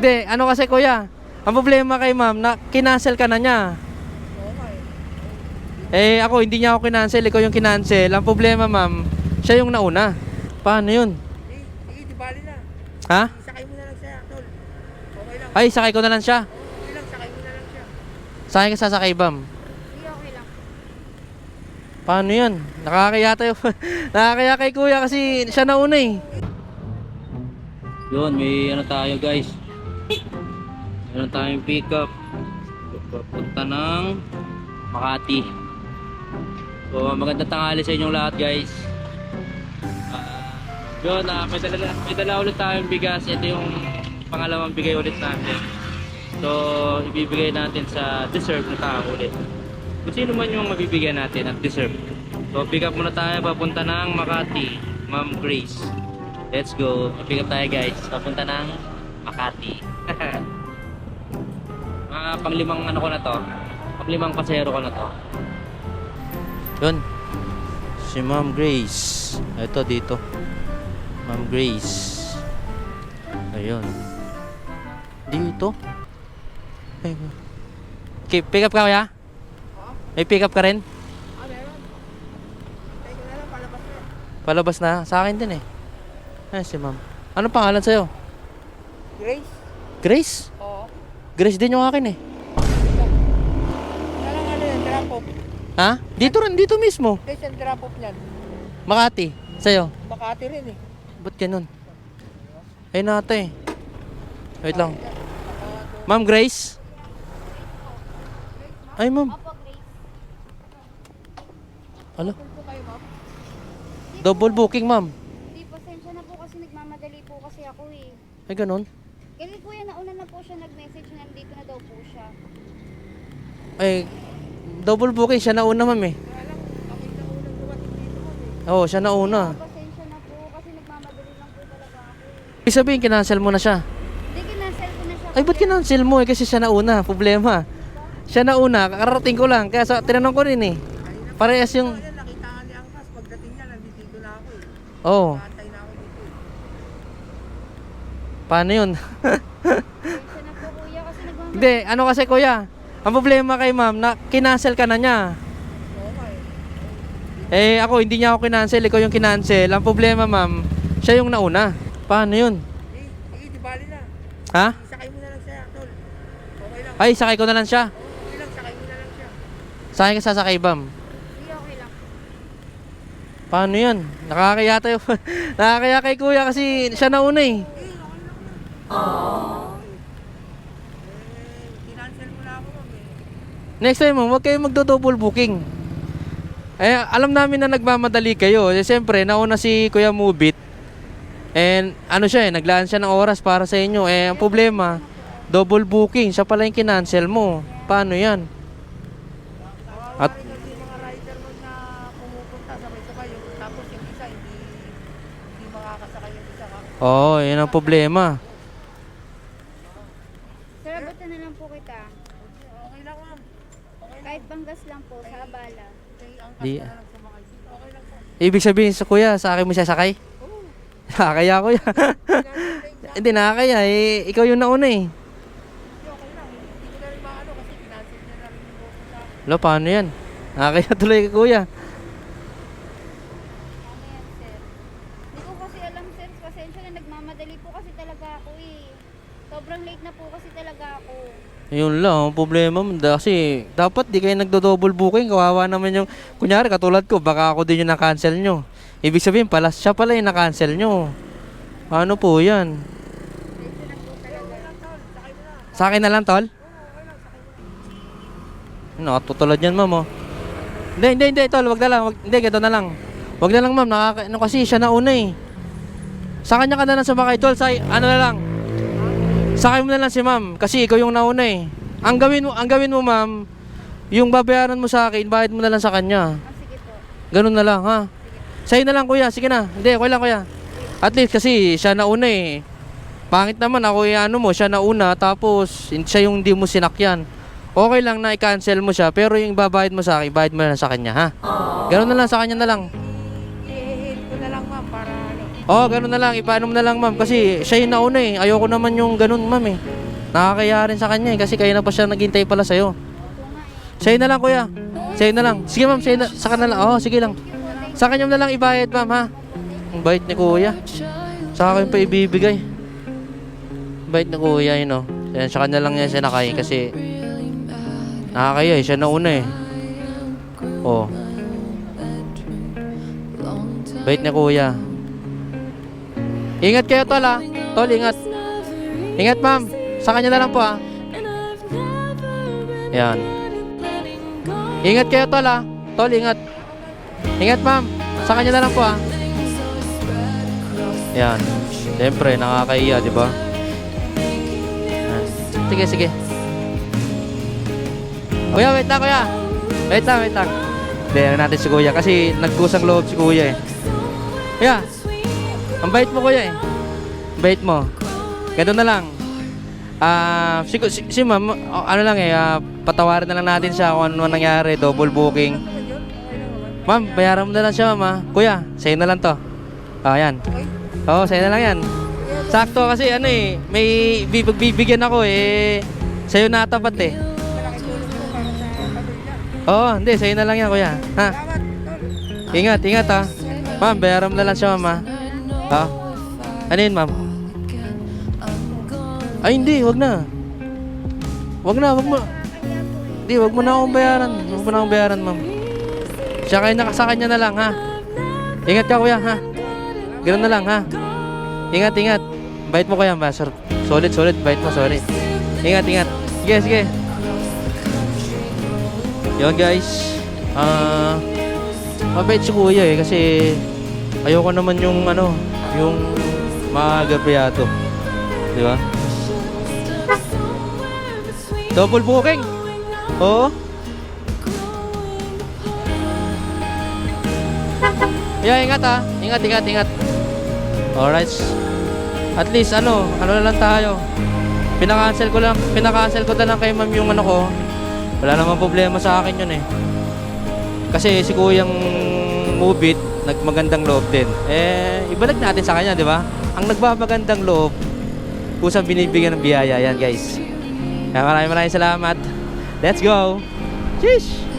Hindi, ano kasi kuya, ang problema kay ma'am, na kinancel ka na niya. Eh ako, hindi niya ako kinancel, ikaw yung kinancel. Ang problema ma'am, siya yung nauna. Paano yun? Eh, sige, di bali na. Ha? Sakay mo na lang siya, tol. Okay lang. Ay, sakay ko na lang siya. Okay lang, sakay mo na lang siya. Sakay ka sasakay, bam. Hindi, okay lang. Paano yan? Nakakaya tayo. Nakakaya kay kuya kasi siya nauna eh. Yun, may ano tayo guys. Meron tayong pick up. Papunta ng Makati. So, magandang tanghali sa inyong lahat guys. Ah, yun, ah, may, dala, may dala ulit tayong bigas. Ito yung pangalawang bigay ulit natin. So, ibibigay natin sa deserve na tao ulit. Kung sino man yung mabibigyan natin at deserve. So, pick up muna tayo papunta ng Makati, Ma'am Grace. Let's go. Pick up tayo guys. Papunta ng Makati. Mga panglimang ano ko na to. Panglimang pasero ko na to. Yun. Si Ma'am Grace. Ito dito. Ma'am Grace. Ayun. Dito. Ay, Okay, pick up ka kaya? May pick up ka rin? Ah. Palabas na. Sa akin din eh. Ay, si ma'am. Ano pangalan sa'yo? Grace? Grace? Oo. Grace din yung akin eh. Wala lang ano yan, drop off. Ha? Dito rin, dito mismo. Grace ang drop off niyan. Makati. Sa'yo. Makati rin eh. Ba't ganun? Ay nata eh. Wait lang. Ma'am Grace? Ay ma'am. Opo, Grace. Ano? Full po kayo, ma'am? Double booking ma'am. Hindi, pasensya na po kasi nagmamadali po kasi ako eh. Ay ganun? Kasi kuya, nauna na po siya nag-message na nandito na daw po siya. Ay, double booking. Siya nauna ma'am eh. Eh. Oo, siya nauna. Pasensya na po kasi nagmamadali lang po talaga ako eh. Ibig sabihin, kinancel mo na siya. Hindi, kinancel ko na siya. Ay, ba't kinancel mo eh? Kasi siya nauna. Problema. Siya nauna. Kakarating ko lang. Kaya sa, tinanong ko rin eh. Parehas yung... Nakita ka ni Angkas. Pagdating niya, nandito na ako eh. Oo. Oh, Nakantay na ako dito eh. Paano yun? Hindi, ano kasi kuya. Ang problema kay ma'am, na kinancel ka na niya. Eh ako, hindi niya ako kinancel. Ikaw yung kinancel. Ang problema ma'am, siya yung nauna. Paano yun? Eh, di bali na. Ha? Sakay mo na lang siya, tol. Okay lang. Ay, sakay ko na lang siya. Okay lang, sakay mo na lang siya. Sakay ka sasakay, bam. Hindi, okay lang. Paano yun? Nakakaya tayo. Nakakaya kay kuya kasi siya nauna eh. Eh, kinancel mo na ako. Next time, huwag kayo magdo-double booking. Eh, alam namin na nagmamadali kayo. Eh, siyempre, nauna si Kuya Mubit. And ano siya eh, naglaan siya ng oras para sa inyo. Eh, ang problema, double booking. Siya pala yung kinancel mo. Paano yan? At- yung mga rider mo na pumupunta sabay-sabay yung tapos yung isa hindi hindi makakasakay yung isa. Oo, oh, yun ang problema. Sir, abutan na lang po kita. Okay lang ma'am. Okay lang. Kahit banggas lang po, sa abala. Di-. Ibig sabihin sa kuya, sa akin mo siya sakay? Oo. Nakakaya kuya. Hindi nakakaya eh. Ikaw yung nauna eh. Lo, paano yan? Nakakaya tuloy kay kuya. Ano yan, sir? Hindi ko kasi alam, sir. Pasensya na, nagmamadali po kasi talaga ako eh. Sobrang late na po kasi talaga ako. Yun lang, ang problema mo. Kasi dapat di kayo nagdo-double booking. Kawawa naman yung, kunyari katulad ko, baka ako din yung na-cancel nyo. Ibig sabihin pala, siya pala yung na-cancel nyo. Paano po yan? Na. Sa akin na lang, tol? Nakatutulad yan, ma'am, oh. Hindi, hindi, hindi, tol. Wag na lang. Wag, hindi, ganito na lang. Wag na lang, ma'am. Nakaka, ano kasi, siya nauna eh. Sa kanya ka na lang sumakay, tol. Sa, ano na lang. Sakay mo na lang si ma'am. Kasi ikaw yung nauna eh. Ang gawin mo, ang gawin mo, ma'am, yung babayaran mo sa akin, bayad mo na lang sa kanya. Ah, sige po. Ganun na lang, ha? Sa'yo na lang, kuya. Sige na. Hindi, okay lang, kuya. At least kasi siya nauna eh. Pangit naman ako eh, ano mo, siya nauna tapos siya yung hindi mo sinakyan. Okay lang na i-cancel mo siya pero yung babayad mo sa akin, bayad mo na lang sa kanya, ha? Ganun na lang, sa kanya na lang. Oh, ganun na lang, ipaano mo na lang, ma'am. Kasi siya yung nauna eh. Ayoko naman yung ganun, ma'am eh. Nakakaya rin sa kanya eh, kasi kayo na pa siya naghintay pala sa'yo. Sa'yo na lang kuya. Sa'yo na lang. Sige ma'am, sa'yo na, sa kanila. Oo, sige lang. Sa kanya na lang ibayad ma'am ha. Ang bait ni kuya. Sa akin pa ibibigay. Bait ni kuya yun oh. Yan, sa kanya lang yan sinakay kasi nakakaya eh. Siya na una eh. Oh. Bait ni kuya. Ingat kayo tol ha. Tol, ingat. Ingat ma'am. Sa kanya na lang po ha. Yan. Ingat kayo tol ha. Tol, ingat. Ingat ma'am. Sa kanya na lang po ha. Yan. Siyempre, nakakaiya, di ba? Sige, sige. Kuya, wait lang, kuya. Wait lang, wait lang. Hindi, natin si kuya. Kasi nagkusang loob si kuya eh. Kuya, ang bait mo kuya eh. Ang bait mo. Ganun na lang. Ah, si, si, si ma'am, oh, ano lang eh, ah, patawarin na lang natin siya kung ano nangyari, double booking. Ma'am, bayaran mo na lang siya, ma'am. ah. Kuya, sa'yo na lang to. Ah, yan. Oo, sa'yo na lang yan. Sakto kasi ano eh, may bi- pagbibigyan ako eh. Sa'yo natapat eh. Oo, hindi, sa'yo na lang yan, kuya. Ha? Ingat, ingat ha. Ma'am, bayaran mo na lang siya, ma'am. Ha? Ano yun, ma'am? Ay, hindi, wag na. Wag na, wag mo. Hindi, wag mo na akong bayaran. Wag mo na akong bayaran, ma'am. Siya kayo na, sa kanya na lang, ha? Ingat ka, kuya, ha? Ganun na lang, ha? Ingat, ingat. Bait mo, kuya, master. Solid, solid. Bait mo, sorry. Ingat, ingat. Sige, sige. Yun, guys. Ah... mabait si kuya eh kasi ayoko naman yung ano, yung magabriyato. Di ba? Double booking. Oo. Yeah, ingat ah. Ingat, ingat, ingat. Alright. At least ano, ano na lang tayo. Pinakancel ko lang, pinakancel ko na lang kay ma'am yung ano ko. Wala namang problema sa akin yun eh. Kasi si Kuyang Mubit, nagmagandang loob din. Eh, ibalik natin sa kanya, di ba? Ang nagbabagandang loob, kusang binibigyan ng biyaya. Yan, guys. Kaya maraming maraming salamat. Let's go! Sheesh!